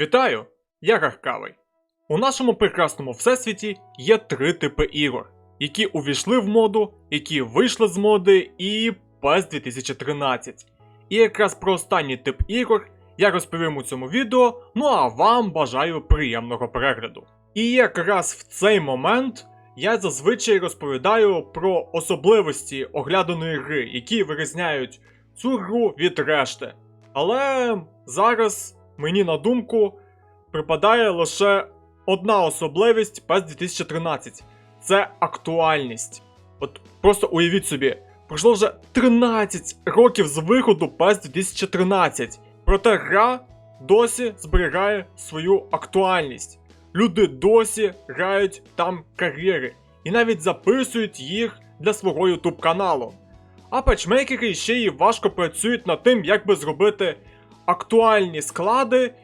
Вітаю! Я Гаркавий. У нашому прекрасному всесвіті є три типи ігор, які увійшли в моду, які вийшли з моди і PES 2013. І якраз про останній тип ігор я розповім у цьому відео, ну а вам бажаю приємного перегляду. І якраз в цей момент я зазвичай розповідаю про особливості огляданої гри, які вирізняють цю гру від решти. Але зараз мені на думку припадає лише одна особливість PES 2013 це актуальність. От просто уявіть собі, пройшло вже 13 років з виходу PES 2013, проте гра досі зберігає свою актуальність. Люди досі грають там кар'єри і навіть записують їх для свого YouTube каналу. А патчмейкери ще й важко працюють над тим, як би зробити актуальні склади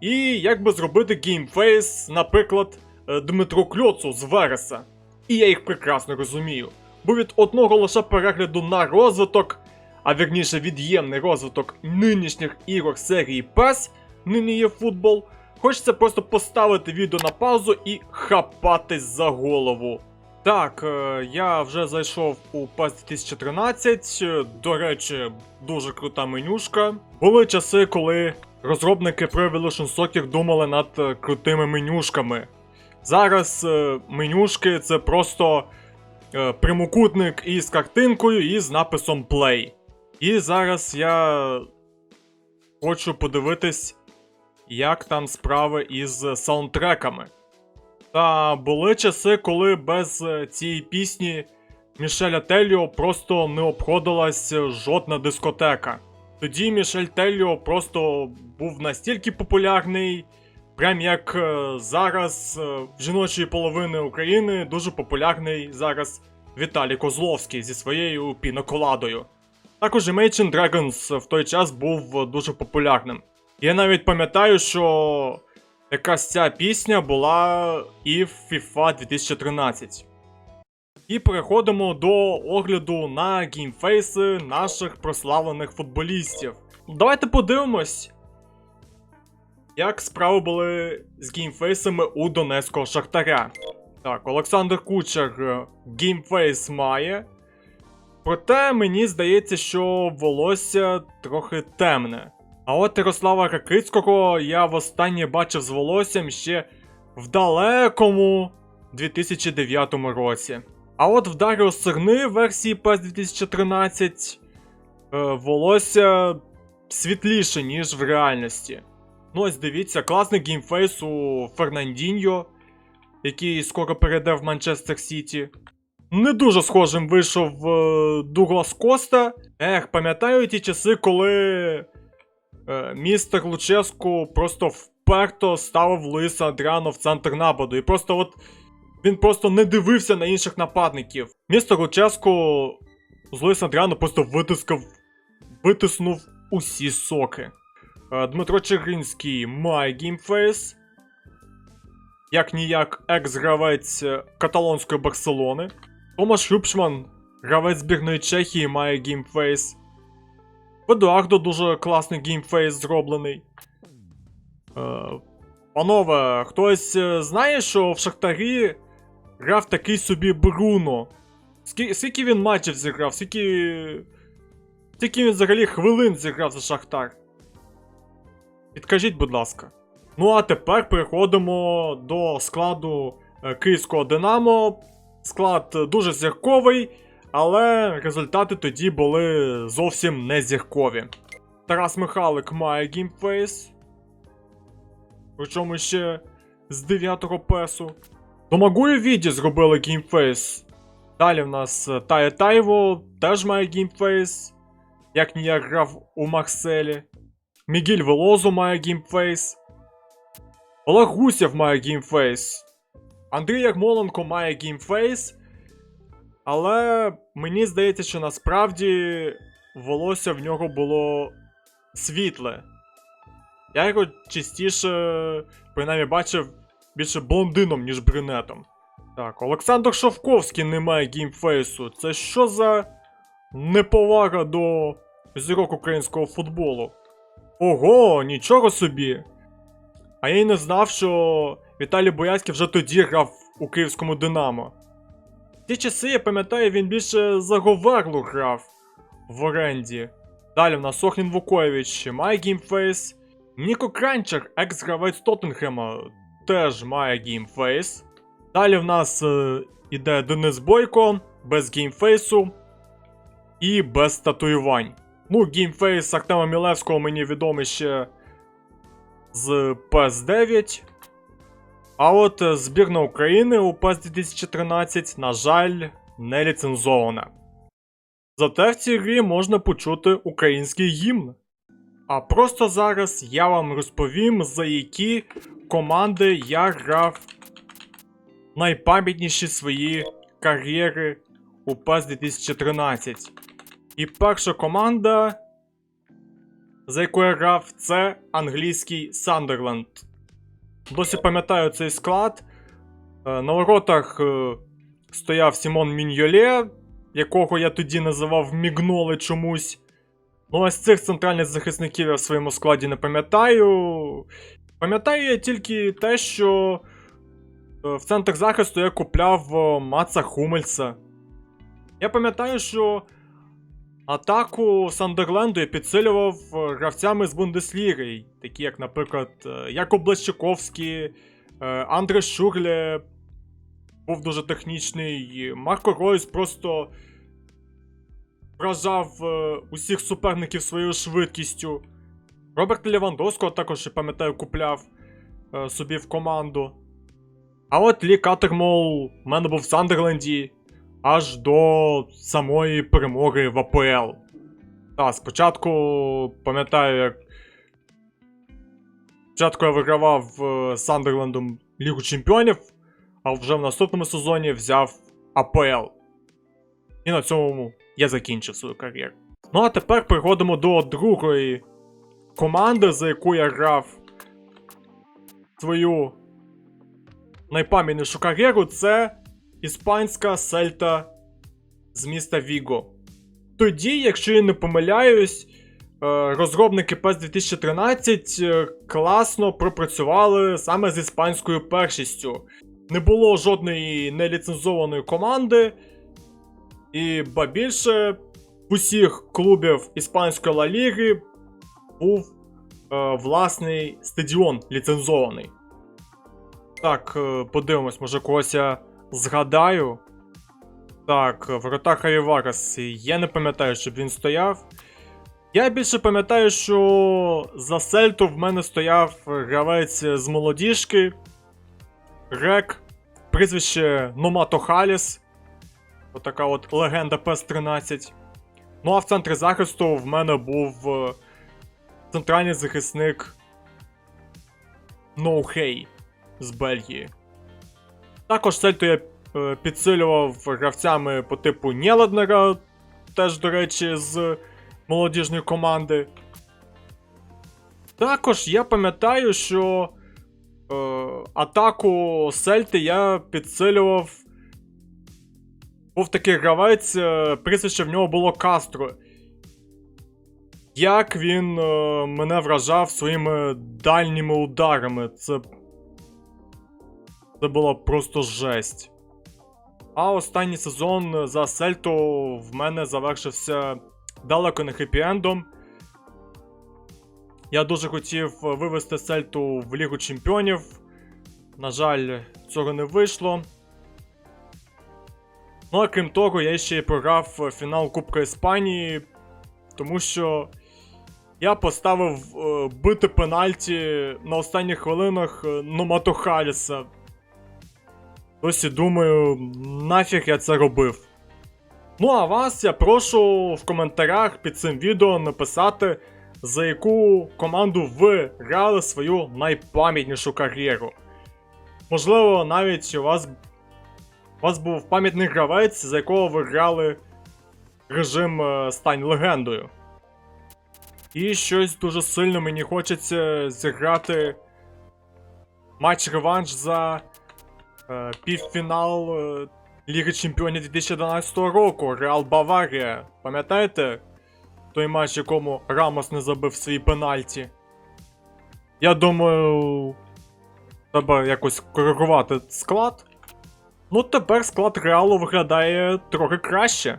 і як би зробити геймфейс, наприклад, е, Дмитру Кльоцу з Вереса. І я їх прекрасно розумію. Бо від одного лише перегляду на розвиток, а вірніше від'ємний розвиток нинішніх ігор серії PES, нині є футбол, хочеться просто поставити відео на паузу і хапатись за голову. Так, е, я вже зайшов у PES 2013. е, До речі, дуже крута менюшка. Були часи, коли розробники Pro Evolution Soccer думали над е, крутими менюшками. Зараз е, менюшки це просто прямокутник із картинкою і з написом Play. І зараз я хочу подивитись, як там справи із саундтреками. Та були часи, коли без е, цієї пісні Мішеля Теліо просто не обходилась жодна дискотека. Тоді Мішель Теліо просто був настільки популярний, прям як е, зараз е, в жіночої половини України дуже популярний зараз Віталій Козловський зі своєю піноколадою. Також Imagine Dragons в той час був дуже популярним. Я навіть пам'ятаю, що якраз ця пісня була і в FIFA 2013. І переходимо до огляду на геймфейси наших прославлених футболістів. Давайте подивимось, як справи були з геймфейсами у Донецького Шахтаря. Так, Олександр Кучер е, геймфейс має. Проте мені здається, що волосся трохи темне. А от Ярослава Ракицького я востаннє бачив з волоссям ще в далекому 2009 році. А от в Даріо Серни версії PES 2013 е, волосся світліше, ніж в реальності. Ну ось дивіться, класний геймфейс у Фернандіньо, який скоро перейде в Манчестер Сіті. Не дуже схожим вийшов е, Дуглас Коста. Ех, пам'ятаю ті часи, коли містер Луческу просто вперто ставив Луїса Адріано в центр нападу. І просто от він просто не дивився на інших нападників. Містер Луческу з Луїса Адріано просто витискав, витиснув усі соки. Е, Дмитро Чигринський має геймфейс. Як ніяк екс-гравець е, каталонської Барселони. Томаш Любшман, гравець збірної Чехії, має геймфейс. В Едуардо дуже класний геймфейс зроблений. Е, панове, хтось е, знає, що в Шахтарі грав такий собі Бруно. Скільки, скільки він матчів зіграв? Скільки. Скільки він взагалі хвилин зіграв за Шахтар? Підкажіть, будь ласка. Ну а тепер переходимо до складу е, Київського Динамо. Склад е, дуже зірковий, але результати тоді були зовсім не зіркові. Тарас Михайлик має геймфейс. Причому ще з 9-го песу. Домагую Віді зробили геймфейс. Далі в нас е, Тая Тайво теж має геймфейс. Як ніяк грав у Марселі. Мігіль Велозо має геймфейс. Олег Гусєв має геймфейс. Андрій Ярмоленко має геймфейс. Але мені здається, що насправді волосся в нього було світле. Я його частіше, принаймні, бачив більше блондином, ніж брюнетом. Так, Олександр Шовковський не має геймфейсу. Це що за неповага до зірок українського футболу? Ого, нічого собі. А я й не знав, що Віталій Бояцький вже тоді грав у київському Динамо. Ті часи, я пам'ятаю, він більше за Говерлу грав в оренді. Далі в нас Охнін Вукович має геймфейс. Ніко Кранчер, екс-гравець Тоттенхема, теж має геймфейс. Далі в нас е, іде Денис Бойко без геймфейсу і без татуювань. Ну, геймфейс Артема Мілевського мені відомий ще з PES 9. А от е, збірна України у PES 2013, на жаль, не ліцензована. Зате в цій грі можна почути український гімн. А просто зараз я вам розповім, за які команди я грав найпам'ятніші свої кар'єри у PES 2013. І перша команда, за яку я грав, це англійський Сандерленд. Досі пам'ятаю цей склад. Е, На воротах е, стояв Сімон Міньоле, якого я тоді називав Мігноли чомусь. Ну, ось цих центральних захисників я в своєму складі не пам'ятаю. Пам'ятаю я тільки те, що е, в центр захисту я купляв Маца Хумельса. Я пам'ятаю, що атаку Сандерленду я підсилював е, гравцями з Бундесліги, такі як, наприклад, е, Якоб Блещаковський, е, Андре Шурле був дуже технічний. Марко Ройс просто вражав усіх суперників своєю швидкістю. Роберт Лівандовського також, я пам'ятаю, купляв собі в команду. А от Лі Катермол в мене був в Сандерленді аж до самої перемоги в АПЛ. Так, спочатку пам'ятаю, як. Спочатку я вигравав е, з Сандерлендом Лігу Чемпіонів, а вже в наступному сезоні взяв АПЛ. І на цьому я закінчив свою кар'єру. Ну а тепер переходимо до другої команди, за яку я грав свою найпам'ятнішу кар'єру, це іспанська сельта з міста Віго. Тоді, якщо я не помиляюсь, е, розробники PES 2013 е, класно пропрацювали саме з іспанською першістю. Не було жодної неліцензованої команди, і ба більше усіх клубів іспанської Ла Ліги був е, власний стадіон ліцензований. Так, е, подивимось, може когось я згадаю. Так, ворота Харіварас. Я не пам'ятаю, щоб він стояв. Я більше пам'ятаю, що за Сельту в мене стояв гравець з молодіжки. Рек, прізвище Номато Халіс. Отака от легенда ps 13 Ну а в центрі захисту в мене був е, центральний захисник Ноухей з Бельгії. Також Сельту я е, підсилював гравцями по типу Нєладнера, теж, до речі, з молодіжної команди. Також я пам'ятаю, що е, атаку Сельти я підсилював. Був такий гравець, е, прізвище в нього було Кастро. Як він е, мене вражав своїми дальніми ударами. Це. Це була просто жесть. А останній сезон за Сельто в мене завершився далеко не хеппі-ендом. Я дуже хотів вивести Сельту в Лігу Чемпіонів. На жаль, цього не вийшло. Ну а крім того, я ще й програв фінал Кубка Іспанії, тому що я поставив е, бити пенальті на останніх хвилинах е, Номато Халіса. Досі думаю, нафіг я це робив. Ну а вас я прошу в коментарях під цим відео написати, за яку команду ви грали свою найпам'ятнішу кар'єру. Можливо, навіть у вас, у вас був пам'ятний гравець, за якого ви грали режим е, Стань легендою. І щось дуже сильно мені хочеться зіграти матч реванш за півфінал е, Ліги Чемпіонів 2012 року Реал Баварія. Пам'ятаєте? Той матч, якому Рамос не забив свої пенальті. Я думаю, Треба якось коригувати склад. Ну, тепер склад реалу виглядає трохи краще.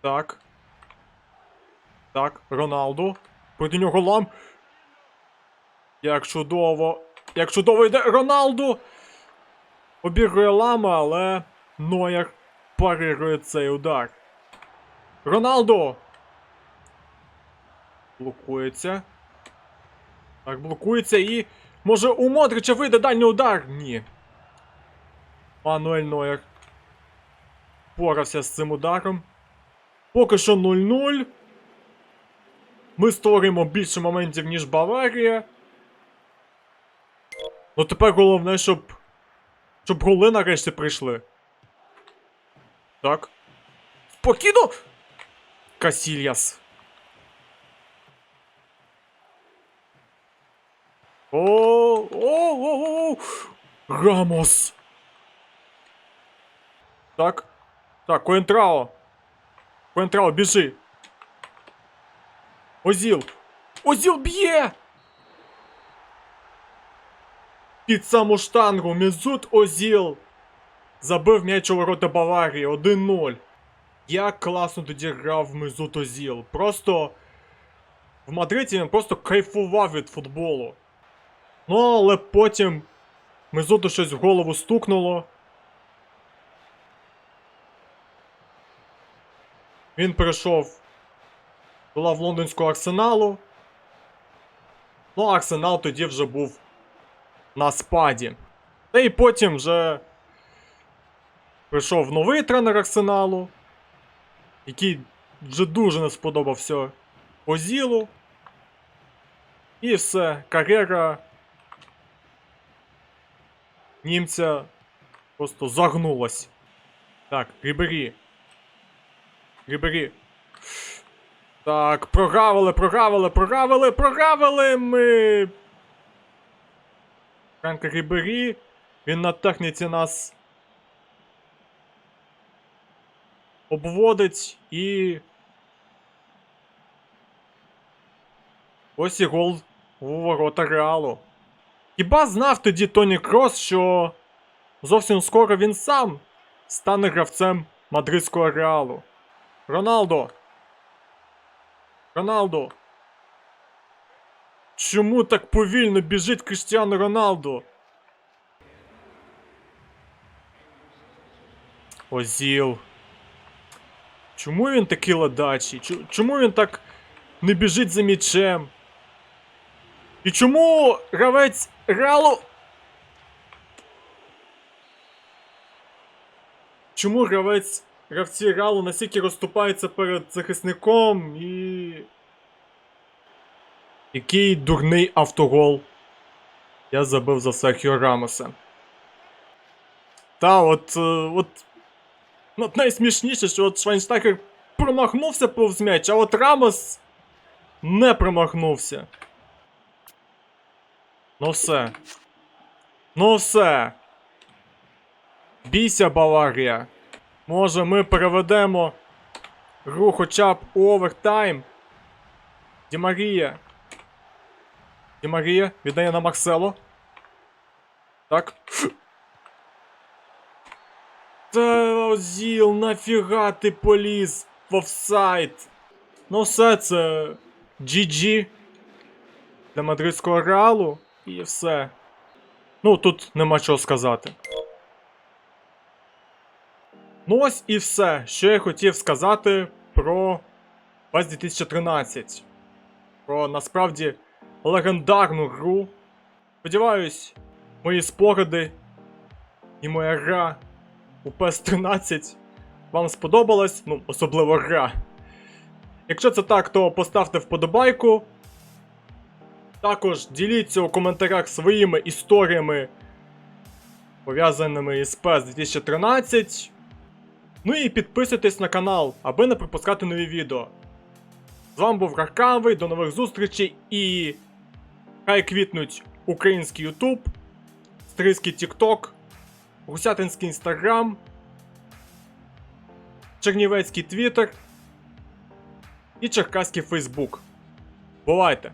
Так. Так, Роналду. Проти нього лам. Як чудово. Як чудово йде Роналду! Обігрує лама, але Нойер парирує цей удар. Роналду! Блокується. Так, блокується і. Може у Модрича вийде дальній удар? Ні. Мануель Нойер. Порався з цим ударом. Поки що 0-0. Ми створюємо більше моментів, ніж Баварія. Ну тепер головне, щоб. Щоб голи нарешті прийшли. Так. Спокійно! Касільяс. О, о, о, о, Рамос. Так. Так, Коентрао. Коентрао, біжи. Озіл. Озіл б'є! Під саму штангу Мізут Озіл. Забив м'яч у ворота Баварії 1-0. Як класно тоді грав Мезут Озіл. Просто в Мадриді він просто кайфував від футболу. Ну, але потім Мезуту щось в голову стукнуло. Він прийшов до лав лондонського арсеналу. Ну, арсенал тоді вже був на спаді. Та і потім вже прийшов новий тренер арсеналу, який вже дуже не сподобався Озілу. І все, кар'єра німця просто загнулась. Так, Рібері. Рібері. Так, прогавили, прогавили, прогавили, прогавили ми. Франк Рібері. Він на техніці нас обводить і. Ось і гол у ворота Реалу. Хіба знав тоді Тоні Крос, що зовсім скоро він сам стане гравцем мадридського реалу. Роналдо. Роналдо. Чому так повільно біжить Кріштіану Роналду? Озіл. Чому він такий ладачий? Чому він так не біжить за м'ячем? І чому гравець Реалу. Чому гравець гравці Реалу настільки розступаються перед захисником і. Який дурний автогол я забив за Серхіо Рамоса. Та, от. е, от. ну, От найсмішніше, що от Швайнштайгер промахнувся повз м'яч, а от Рамос не промахнувся. Ну все. Ну все. Бійся, Баварія. Може, ми переведемо гру хоча б у овертайм. Дімарія. Дімарія віддає на Марсело. Так. Та Озіл, нафіга ти поліз в офсайд? Ну все це GG для мадридського реалу і все. Ну, тут нема чого сказати. Ну ось і все, що я хотів сказати про PES 2013. Про насправді легендарну гру. Сподіваюсь, мої спогади і моя гра у PES 13 вам сподобалась, ну, особливо гра. Якщо це так, то поставте вподобайку. Також діліться у коментарях своїми історіями, пов'язаними із PES 2013. Ну і підписуйтесь на канал, аби не пропускати нові відео. З вами був Гаркавий, до нових зустрічей і. Хай квітнуть український YouTube, стрийський Тікток, гусятинський Інстаграм, чернівецький Твіттер і черкаський Фейсбук. Бувайте!